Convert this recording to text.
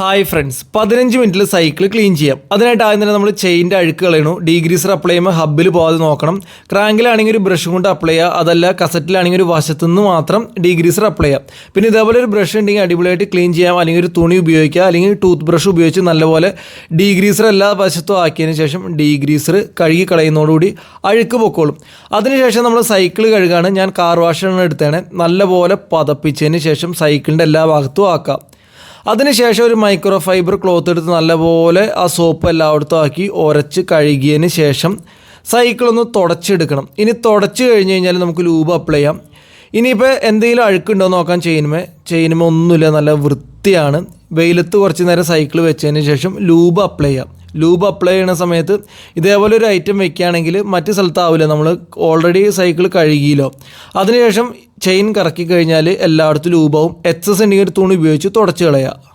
Hi friends പതിനഞ്ച് മിനിറ്റിൽ cycle clean ചെയ്യാം. അതിനായിട്ട് ആദ്യം തന്നെ നമ്മൾ ചെയിന്റെ അഴുക്ക് കളയണു. ഡീഗ്രീസർ അപ്ലൈ ചെയ്യുമ്പോൾ ഹബ്ബിൽ പോകാതെ നോക്കണം. ക്രാങ്കിലാണെങ്കിൽ ഒരു ബ്രഷ് കൊണ്ട് അപ്ലൈ ചെയ്യുക അതല്ല കസറ്റിലാണെങ്കിൽ ഒരു വശത്തു നിന്ന് മാത്രം ഡീഗ്രീസർ അപ്ലൈ ചെയ്യാം. പിന്നെ ഇതേപോലെ ഒരു ബ്രഷ് ഉണ്ടെങ്കിൽ അടിപൊളിയായിട്ട് ക്ലീൻ ചെയ്യാം. അല്ലെങ്കിൽ ഒരു തുണി ഉപയോഗിക്കുക അല്ലെങ്കിൽ ടൂത്ത് ബ്രഷ് ഉപയോഗിച്ച് നല്ലപോലെ ഡീഗ്രീസർ എല്ലാ വശത്തും ആക്കിയതിന് ശേഷം ഡീഗ്രീസർ കഴുകി കളയുന്നതോടുകൂടി അഴുക്ക് പൊക്കോളും. അതിനുശേഷം നമ്മൾ സൈക്കിൾ കഴുകാണ്. ഞാൻ കാർ വാഷാണ് എടുത്തേണേ. നല്ലപോലെ പതപ്പിച്ചതിന് ശേഷം സൈക്കിളിന്റെ എല്ലാ ഭാഗത്തും ആക്കാം. അതിനുശേഷം ഒരു മൈക്രോ ഫൈബർ ക്ലോത്ത് എടുത്ത് നല്ലപോലെ ആ സോപ്പ് എല്ലായിടത്തും ആക്കി ഉരച്ച് കഴുകിയതിന് ശേഷം സൈക്കിൾ ഒന്ന് തുടച്ചെടുക്കണം. ഇനി തുടച്ച് കഴിഞ്ഞ് കഴിഞ്ഞാൽ നമുക്ക് ലൂബ് അപ്ലൈ ചെയ്യാം. ഇനിയിപ്പോൾ എന്തെങ്കിലും അഴുക്കുണ്ടോ നോക്കാൻ ചെയ്യുമ്പോൾ ചെയ്യുമ്പോൾ ഒന്നുമില്ല നല്ല വൃത്തിയാണ്. വെയിലത്ത് കുറച്ച് നേരം സൈക്കിൾ വെച്ചതിന് ശേഷം ലൂബ് അപ്ലൈ ചെയ്യാം. ലൂബ് അപ്ലൈ ചെയ്യുന്ന സമയത്ത് ഇതേപോലെ ഒരു ഐറ്റം വെക്കുകയാണെങ്കിൽ മറ്റു സ്ഥലത്താവില്ല നമ്മൾ ഓൾറെഡി സൈക്കിൾ കഴുകിയല്ലോ. അതിനുശേഷം ചെയിൻ കറക്കി കഴിഞ്ഞാൽ എല്ലായിടത്തും ലൂബാവും എക്സസ് ഉണ്ടെങ്കിൽ തുണി ഉപയോഗിച്ച് തുടച്ച് കളയുക